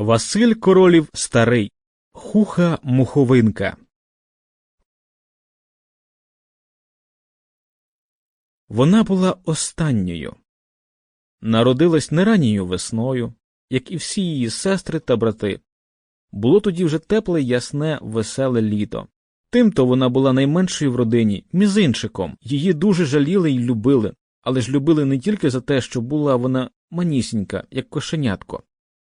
Василь Королів старий. Хуха муховинка. Вона була останньою. Народилась не ранньою весною, як і всі її сестри та брати. Було тоді вже тепле, ясне, веселе літо. Тимто вона була найменшою в родині, мізинчиком. Її дуже жаліли й любили, але ж любили не тільки за те, що була вона манісінька, як кошенятко.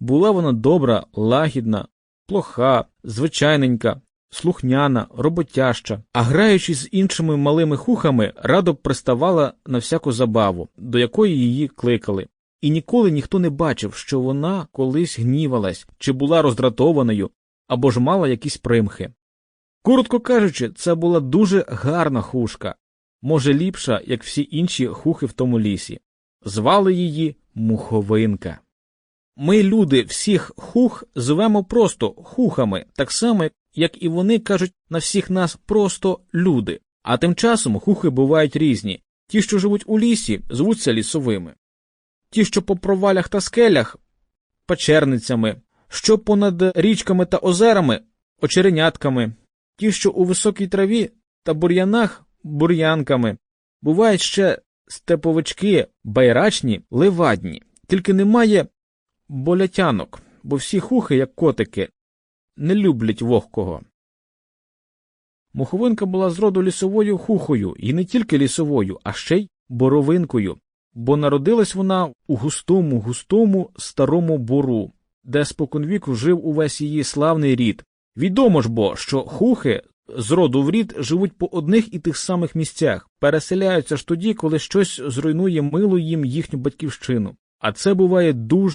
Була вона добра, лагідна, плоха, звичайненька, слухняна, роботяща, а граючись з іншими малими хухами, радо приставала на всяку забаву, до якої її кликали. І ніколи ніхто не бачив, що вона колись гнівалась, чи була роздратованою, або ж мала якісь примхи. Коротко кажучи, це була дуже гарна хушка, може ліпша, як всі інші хухи в тому лісі. Звали її Муховинка. Ми, люди, всіх хух звемо просто хухами, так само, як і вони кажуть на всіх нас просто люди. А тим часом хухи бувають різні. Ті, що живуть у лісі, звуться лісовими. Ті, що по провалях та скелях печерницями, що понад річками та озерами очеренятками, ті, що у високій траві та бур'янах бур'янками. Бувають ще степовички, байрачні, левадні, тільки немає болятянок, бо всі хухи, як котики, не люблять вогкого. Муховинка була з роду лісовою хухою, і не тільки лісовою, а ще й боровинкою, бо народилась вона у густому, густому старому бору, де споконвіку жив увесь її славний рід. Відомо ж бо, що хухи з роду в рід живуть по одних і тих самих місцях, переселяються ж тоді, коли щось зруйнує милу їм їхню батьківщину. А це буває дуже